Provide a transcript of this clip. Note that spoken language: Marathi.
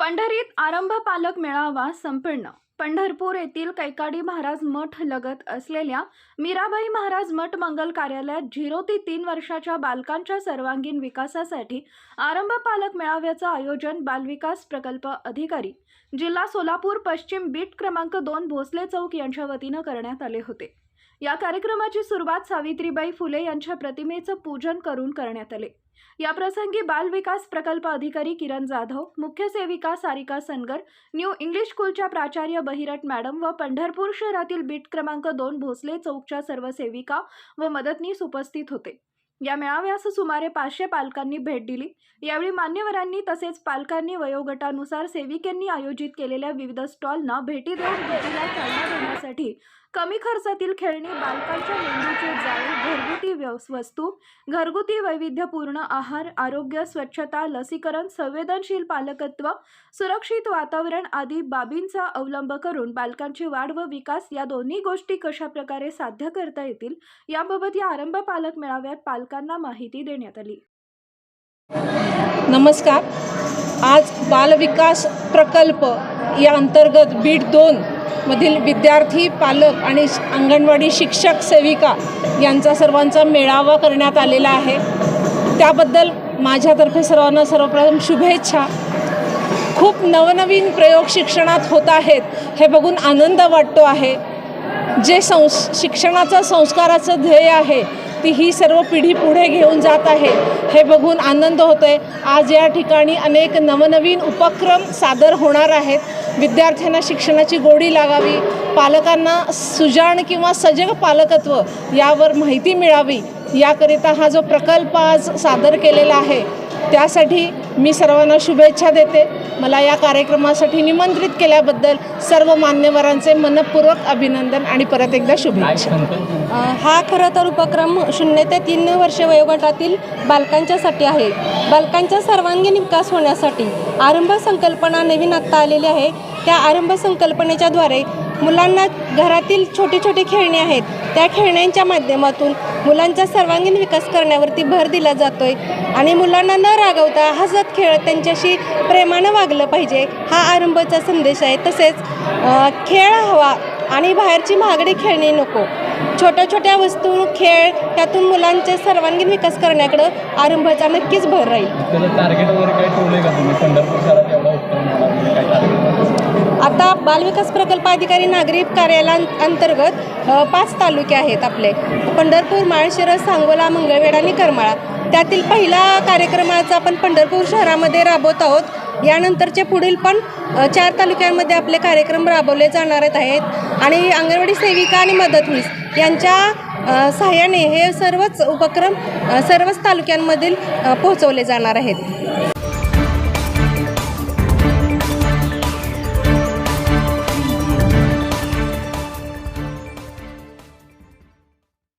पंढरीत आरंभ पालक मेळावा संपन्न. पंढरपूर येथील कैकाडी महाराज मठ लगत असलेल्या मीराबाई महाराज मठ मंगल कार्यालयात झिरो ते तीन वर्षाच्या बालकांच्या सर्वांगीण विकासासाठी आरंभ पालक मेळाव्याचं आयोजन बालविकास प्रकल्प अधिकारी जिल्हा सोलापूर पश्चिम बीट क्रमांक दोन भोसले चौक यांच्या वतीनं करण्यात आले होते. या कार्यक्रमाची सुरुवात सावित्रीबाई फुले यांच्या प्रतिमेचं पूजन करून करण्यात आले. या प्रसंगी बाल विकास प्रकल्प अधिकारी किरण जाधव मुख्य सेविका सारिका सनगर न्यू इंग्लिश स्कूलच्या प्राचार्य बहिरट मॅडम व पंढरपूर शहरातील बीट क्रमांक दोन भोसले चौकच्या सर्व सेविका व मदतनीस उपस्थित होते. या मेळाव्यास सुमारे पाचशे पालकांनी भेट दिली. यावेळी मान्यवरांनी तसेच पालकांनी वयोगटानुसार सेविकेंनी आयोजित केलेल्या विविध स्टॉलना भेटी देऊन भेटीला चालना देण्यासाठी कमी खर्चातील खेळणी बालकांच्या मेंदूचे जाळे घरगुती व्यवस- वस्तू घरगुती वैविध्यपूर्ण आहार आरोग्य स्वच्छता लसीकरण संवेदनशील पालकत्व सुरक्षित वातावरण आदी बाबींचा अवलंब करून बालकांची वाढ व विकास या दोन्ही गोष्टी कशा प्रकारे साध्य करता येतील याबाबत या आरंभ पालक मेळाव्यात पालकांना माहिती देण्यात आली. नमस्कार. आज बालविकास प्रकल्प या अंतर्गत बीट दोन मधील विद्यार्थी पालक आणि श- अंगणवाडी शिक्षक सेविका यांचा सर्वांचा मेळावा करण्यात आलेला आहे. त्याबद्दल माझ्यातर्फे सर्वांना सर्वप्रथम शुभेच्छा. खूप नवनवीन प्रयोग शिक्षणात होत आहेत हे बघून आनंद वाटतो आहे. जे संस शिक्षणाचं संस्काराचं ध्येय आहे ती ही सर्व पिढी पुढे घेऊन जात आहे हे बघून आनंद होतो आहे आज या ठिकाणी अनेक नवनवीन उपक्रम सादर होणार आहेत. विद्यार्थ्यांना शिक्षणाची गोडी लागावी पालकांना सुजाण किंवा सजग पालकत्व यावर माहिती मिळावी याकरिता हा जो प्रकल्प आज सादर केलेला आहे त्यासाठी मी सर्वांना शुभेच्छा देते. मला या कार्यक्रमासाठी निमंत्रित केल्याबद्दल सर्व मान्यवरांचे मनपूर्वक अभिनंदन आणि परत एकदा शुभेच्छा. हा खरं तर उपक्रम शून्य ते तीन वर्ष वयोगटातील बालकांच्यासाठी आहे. बालकांचा सर्वांगीण विकास होण्यासाठी आरंभ संकल्पना नवीन आत्ता आलेली आहे. त्या आरंभ संकल्पनेच्याद्वारे मुलांना घरातील छोटी छोटी खेळणी आहेत. त्या खेळण्यांच्या माध्यमातून मुलांचा सर्वांगीण विकास करण्यावरती भर दिला जातो आहे आणि मुलांना न रागवता हसत खेळत त्यांच्याशी प्रेमानं वागलं पाहिजे हा आरंभचा संदेश आहे. तसेच खेळ हवा आणि बाहेरची महागडी खेळणी नको. छोट्या छोट्या वस्तू खेळ त्यातून मुलांचे सर्वांगीण विकास करण्याकडं आरंभाचा नक्कीच भर राहील. बालविकास प्रकल्प अधिकारी नागरी कार्यालयांतर्गत अंतर्गत पाच तालुके आहेत आपले. पंढरपूर माळशिरस सांगोला मंगळवेढा आणि करमाळा. त्यातील पहिला कार्यक्रमाचा आपण पंढरपूर शहरामध्ये राबवत आहोत. यानंतरचे पुढील पण चार तालुक्यांमध्ये आपले कार्यक्रम राबवले जाणार आहेत. आणि अंगणवाडी सेविका आणि मदतनीस यांच्या सहाय्याने हे सर्वच उपक्रम सर्वच तालुक्यांमधील पोहोचवले जाणार आहेत.